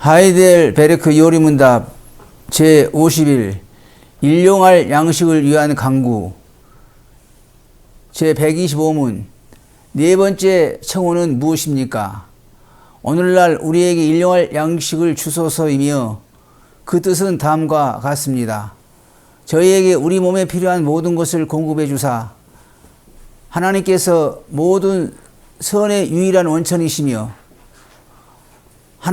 하이델 베르크 요리문답 제51 일용할 양식을 위한 강구 제125문 네 번째 청혼은 무엇입니까? 오늘날 우리에게 일용할 양식을 주소서이며 그 뜻은 다음과 같습니다. 저희에게 우리 몸에 필요한 모든 것을 공급해 주사 하나님께서 모든 선의 유일한 원천이시며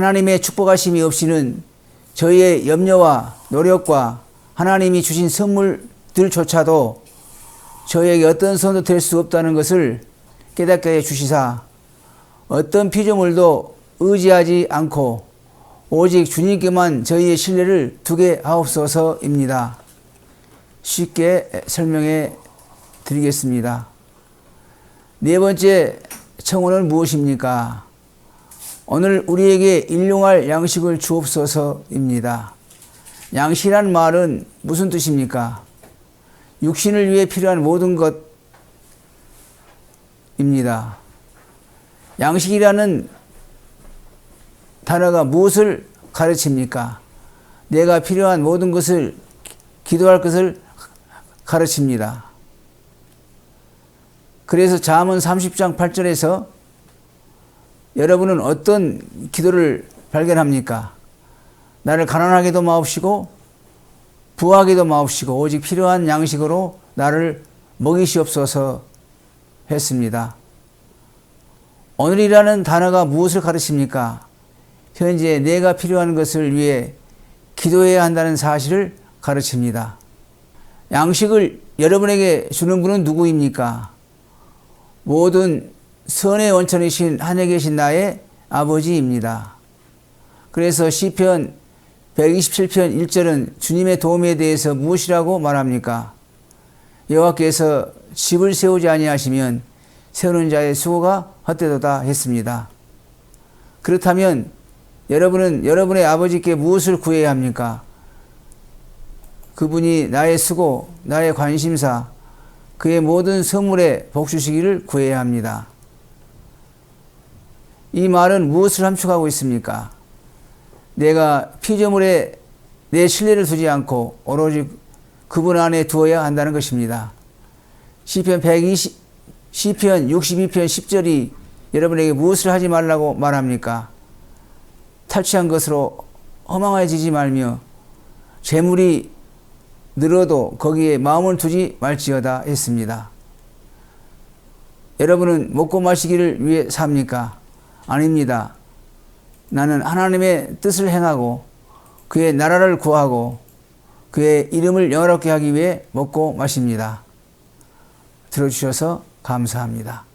하나님의 축복하심이 없이는 저희의 염려와 노력과 하나님이 주신 선물들조차도 저희에게 어떤 선도 될 수 없다는 것을 깨닫게 해 주시사 어떤 피조물도 의지하지 않고 오직 주님께만 저희의 신뢰를 두게 하옵소서입니다. 쉽게 설명해 드리겠습니다. 네 번째 청혼은 무엇입니까? 오늘 우리에게 일용할 양식을 주옵소서입니다. 양식이란 말은 무슨 뜻입니까? 육신을 위해 필요한 모든 것입니다. 양식이라는 단어가 무엇을 가르칩니까? 내가 필요한 모든 것을 기도할 것을 가르칩니다. 그래서 잠언 30장 8절에서 여러분은 어떤 기도를 발견합니까? 나를 가난하게도 마옵시고 부하게도 마옵시고 오직 필요한 양식으로 나를 먹이시옵소서 했습니다. 오늘이라는 단어가 무엇을 가르칩니까? 현재 내가 필요한 것을 위해 기도해야 한다는 사실을 가르칩니다. 양식을 여러분에게 주는 분은 누구입니까? 모든 선의 원천이신 하늘에 계신 나의 아버지입니다. 그래서 시편 127편 1절은 주님의 도움에 대해서 무엇이라고 말합니까? 여호와께서 집을 세우지 아니하시면 세우는 자의 수고가 헛되도다 했습니다. 그렇다면 여러분은 여러분의 아버지께 무엇을 구해야 합니까? 그분이 나의 수고, 나의 관심사, 그의 모든 선물에 복주시기를 구해야 합니다. 이 말은 무엇을 함축하고 있습니까? 내가 피조물에 내 신뢰를 두지 않고 오로지 그분 안에 두어야 한다는 것입니다. 시편 120, 시편 62편 10절이 여러분에게 무엇을 하지 말라고 말합니까? 탈취한 것으로 허망해지지 말며 재물이 늘어도 거기에 마음을 두지 말지어다 했습니다. 여러분은 먹고 마시기를 위해 삽니까? 아닙니다. 나는 하나님의 뜻을 행하고 그의 나라를 구하고 그의 이름을 영화롭게 하기 위해 먹고 마십니다. 들어주셔서 감사합니다.